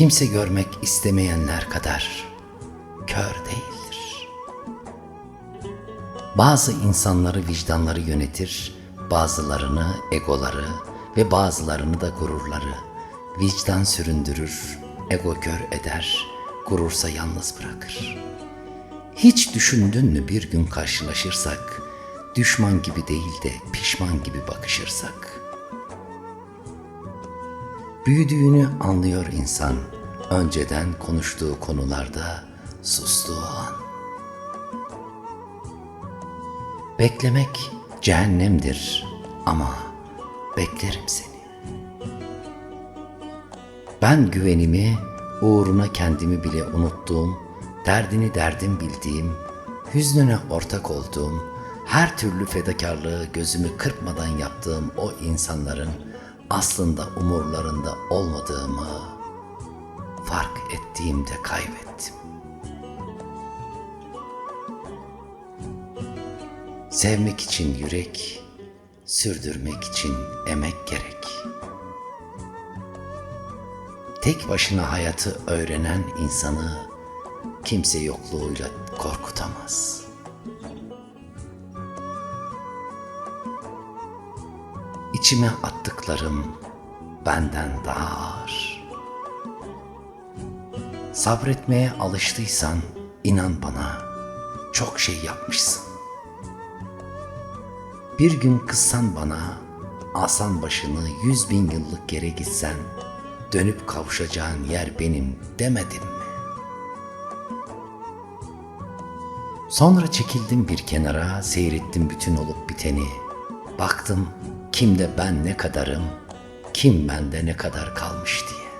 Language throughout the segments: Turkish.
kimse görmek istemeyenler kadar kör değildir. Bazı insanları vicdanları yönetir, bazılarını egoları ve bazılarını da gururları. Vicdan süründürür, ego kör eder, gurursa yalnız bırakır. Hiç düşündün mü bir gün karşılaşırsak, düşman gibi değil de pişman gibi bakışırsak? Büyüdüğünü anlıyor insan, önceden konuştuğu konularda sustuğu an. Beklemek cehennemdir ama beklerim seni. Ben güvenimi uğruna kendimi bile unuttuğum, derdini derdim bildiğim, hüznüne ortak olduğum, her türlü fedakarlığı gözümü kırpmadan yaptığım o insanların aslında umurlarında olmadığımı fark ettiğimde kaybettim. Sevmek için yürek, sürdürmek için emek gerek. Tek başına hayatı öğrenen insanı kimse yokluğuyla korkutamaz. İçime attıklarım benden daha ağır. Sabretmeye alıştıysan inan bana çok şey yapmışsın. Bir gün kızsan bana, asan başını yüz bin yıllık geri gitsen, dönüp kavuşacağın yer benim demedim mi? Sonra çekildim bir kenara, seyrettim bütün olup biteni. Baktım kimde ben ne kadarım, kim bende ne kadar kalmış diye.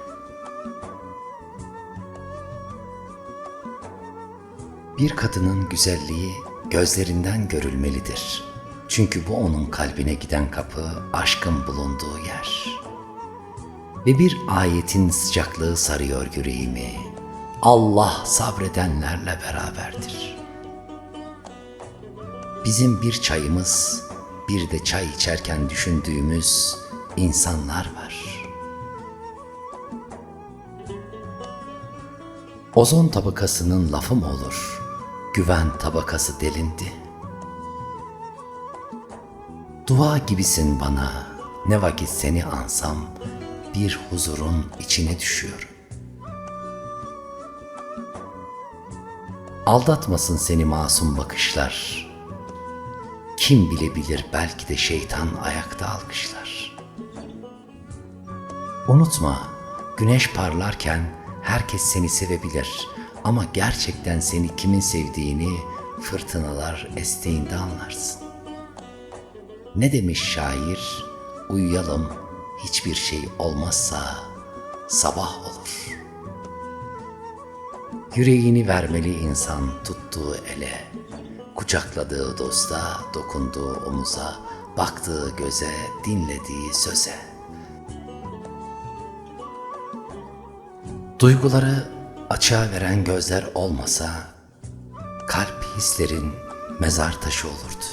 Bir kadının güzelliği gözlerinden görülmelidir. Çünkü bu onun kalbine giden kapı, aşkın bulunduğu yer. Ve bir ayetin sıcaklığı sarıyor yüreğimi. Allah sabredenlerle beraberdir. Bizim bir çayımız, bir de çay içerken düşündüğümüz insanlar var. Ozon tabakasının lafı mı olur? Güven tabakası delindi. Dua gibisin bana, ne vakit seni ansam, bir huzurun içine düşüyorum. Aldatmasın seni masum bakışlar. Kim bilebilir belki de şeytan ayakta alkışlar. Unutma, güneş parlarken herkes seni sevebilir ama gerçekten seni kimin sevdiğini fırtınalar estiğinde anlarsın. Ne demiş şair? Uyuyalım, hiçbir şey olmazsa sabah olur. Yüreğini vermeli insan tuttuğu ele, kucakladığı dosta, dokunduğu omuza, baktığı göze, dinlediği söze. Duyguları açığa veren gözler olmasa, kalp hislerin mezar taşı olurdu.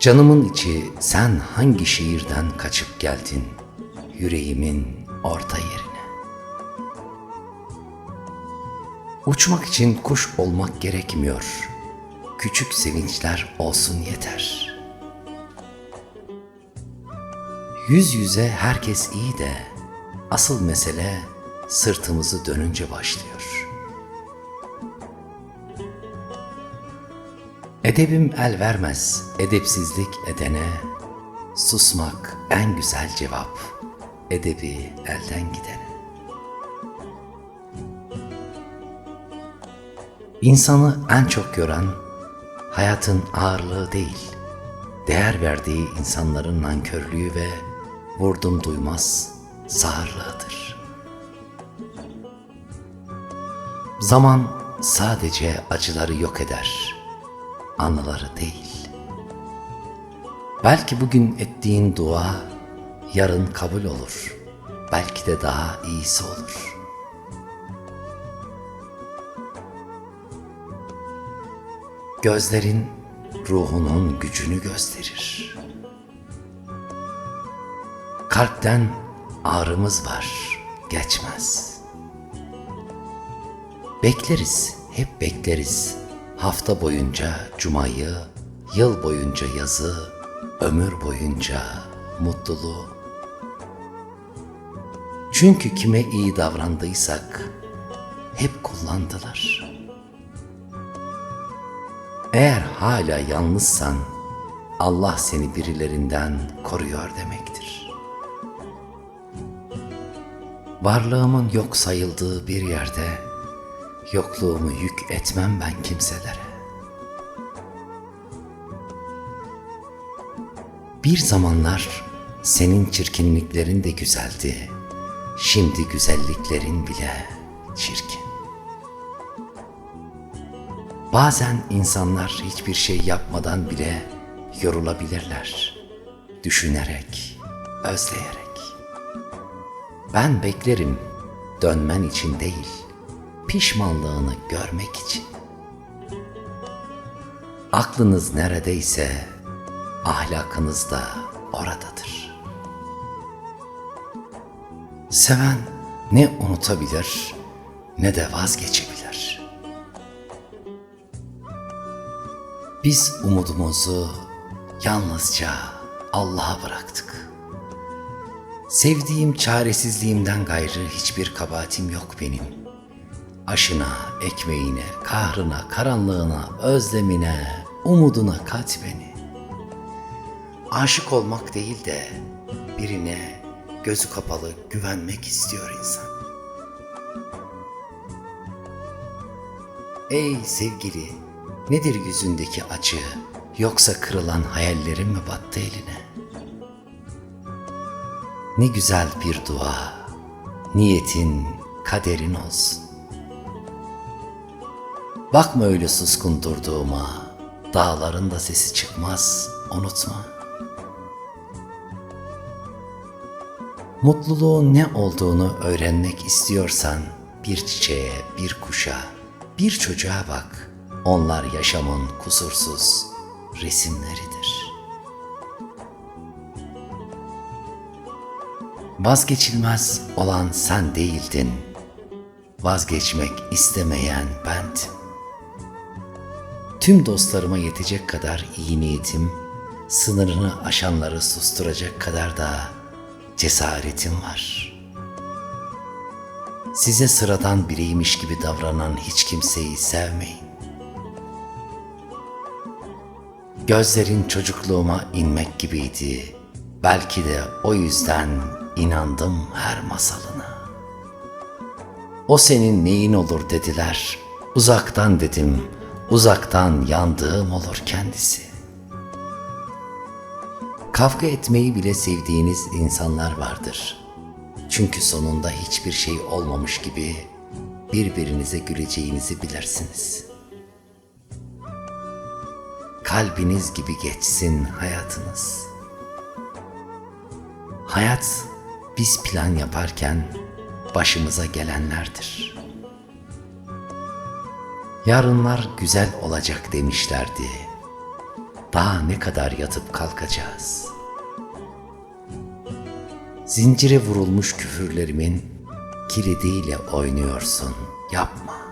Canımın içi sen hangi şehirden kaçıp geldin yüreğimin orta yerine? Uçmak için kuş olmak gerekmiyor. Küçük sevinçler olsun yeter. Yüz yüze herkes iyi de asıl mesele sırtımızı dönünce başlıyor. Edebim el vermez edepsizlik edene, susmak en güzel cevap edebi elden gidene. İnsanı en çok gören hayatın ağırlığı değil, değer verdiği insanların nankörlüğü ve vurdum duymaz sağırlığıdır. Zaman sadece acıları yok eder, anıları değil. Belki bugün ettiğin dua yarın kabul olur, belki de daha iyisi olur.'' Gözlerin ruhunun gücünü gösterir. Kalpten ağrımız var, geçmez. Bekleriz, hep bekleriz. Hafta boyunca cumayı, yıl boyunca yazı, ömür boyunca mutluluğu. Çünkü kime iyi davrandıysak hep kullandılar. Eğer hala yalnızsan Allah seni birilerinden koruyor demektir. Varlığımın yok sayıldığı bir yerde yokluğumu yük etmem ben kimselere. Bir zamanlar senin çirkinliklerin de güzeldi. Şimdi güzelliklerin bile çirkin. Bazen insanlar hiçbir şey yapmadan bile yorulabilirler. Düşünerek, özleyerek. Ben beklerim dönmen için değil, pişmanlığını görmek için. Aklınız neredeyse ahlakınız da oradadır. Seven ne unutabilir ne de vazgeçebilir. Biz umudumuzu yalnızca Allah'a bıraktık. Sevdiğim çaresizliğimden gayrı hiçbir kabahatim yok benim. Aşına, ekmeğine, kahrına, karanlığına, özlemine, umuduna kat beni. Aşık olmak değil de birine gözü kapalı güvenmek istiyor insan. Ey sevgili, nedir yüzündeki acı yoksa kırılan hayallerin mi battı eline? Ne güzel bir dua, niyetin, kaderin olsun. Bakma öyle suskun durduğuma, dağların da sesi çıkmaz, unutma. Mutluluğun ne olduğunu öğrenmek istiyorsan bir çiçeğe, bir kuşa, bir çocuğa bak. Onlar yaşamın kusursuz resimleridir. Vazgeçilmez olan sen değildin. Vazgeçmek istemeyen bendim. Tüm dostlarıma yetecek kadar iyi niyetim, sınırını aşanları susturacak kadar da cesaretim var. Size sıradan biriymiş gibi davranan hiç kimseyi sevmeyin. Gözlerin çocukluğuma inmek gibiydi. Belki de o yüzden inandım her masalına. O senin neyin olur dediler. Uzaktan dedim, uzaktan yandığım olur kendisi. Kavga etmeyi bile sevdiğiniz insanlar vardır. Çünkü sonunda hiçbir şey olmamış gibi birbirinize güleceğinizi bilirsiniz. Kalbiniz gibi geçsin hayatınız. Hayat biz plan yaparken başımıza gelenlerdir. Yarınlar güzel olacak demişlerdi. Daha ne kadar yatıp kalkacağız? Zincire vurulmuş küfürlerimin kilidiyle oynuyorsun. Yapma.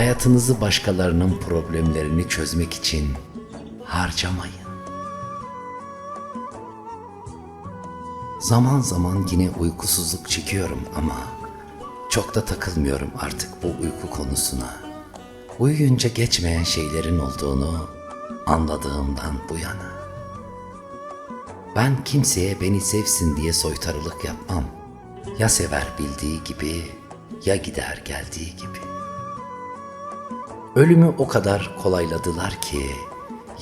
Hayatınızı başkalarının problemlerini çözmek için harcamayın. Zaman zaman yine uykusuzluk çekiyorum ama çok da takılmıyorum artık bu uyku konusuna. Uyuyunca geçmeyen şeylerin olduğunu anladığımdan bu yana. Ben kimseye beni sevsin diye soytarılık yapmam. Ya sever bildiği gibi ya gider geldiği gibi. Ölümü o kadar kolayladılar ki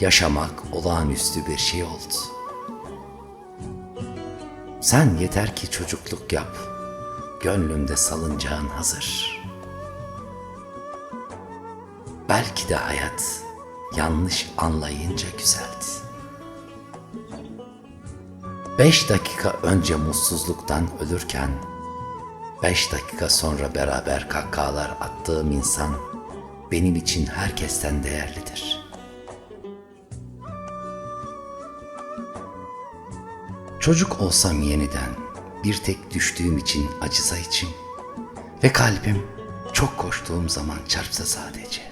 yaşamak olağanüstü bir şey oldu. Sen yeter ki çocukluk yap. Gönlümde salıncağın hazır. Belki de hayat yanlış anlayınca güzeldi. Beş dakika önce mutsuzluktan ölürken, beş dakika sonra beraber kahkahalar attığım insan benim için herkesten değerlidir. Çocuk olsam yeniden bir tek düştüğüm için acısa içim ve kalbim çok koştuğum zaman çarpsa sadece.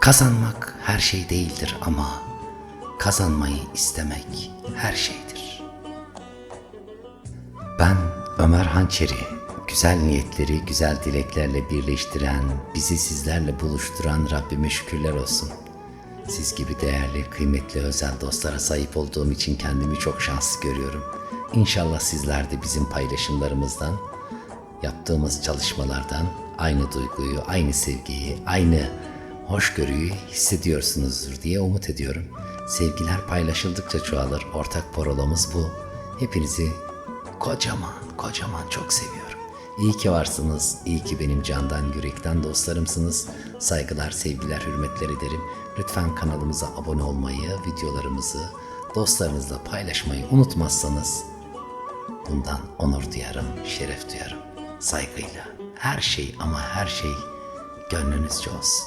Kazanmak her şey değildir ama kazanmayı istemek her şeydir. Ben Ömer Hançeri, güzel niyetleri güzel dileklerle birleştiren, bizi sizlerle buluşturan Rabbime şükürler olsun. Siz gibi değerli, kıymetli, özel dostlara sahip olduğum için kendimi çok şanslı görüyorum. İnşallah sizler de bizim paylaşımlarımızdan, yaptığımız çalışmalardan aynı duyguyu, aynı sevgiyi, aynı hoşgörüyü hissediyorsunuzdur diye umut ediyorum. Sevgiler paylaşıldıkça çoğalır. Ortak parolamız bu. Hepinizi kocaman, kocaman çok seviyorum. İyi ki varsınız. İyi ki benim candan, yürekten dostlarımsınız. Saygılar, sevgiler, hürmetler ederim. Lütfen kanalımıza abone olmayı, videolarımızı dostlarınızla paylaşmayı unutmazsanız bundan onur duyarım, şeref duyarım. Saygıyla. Her şey ama her şey gönlünüzce olsun.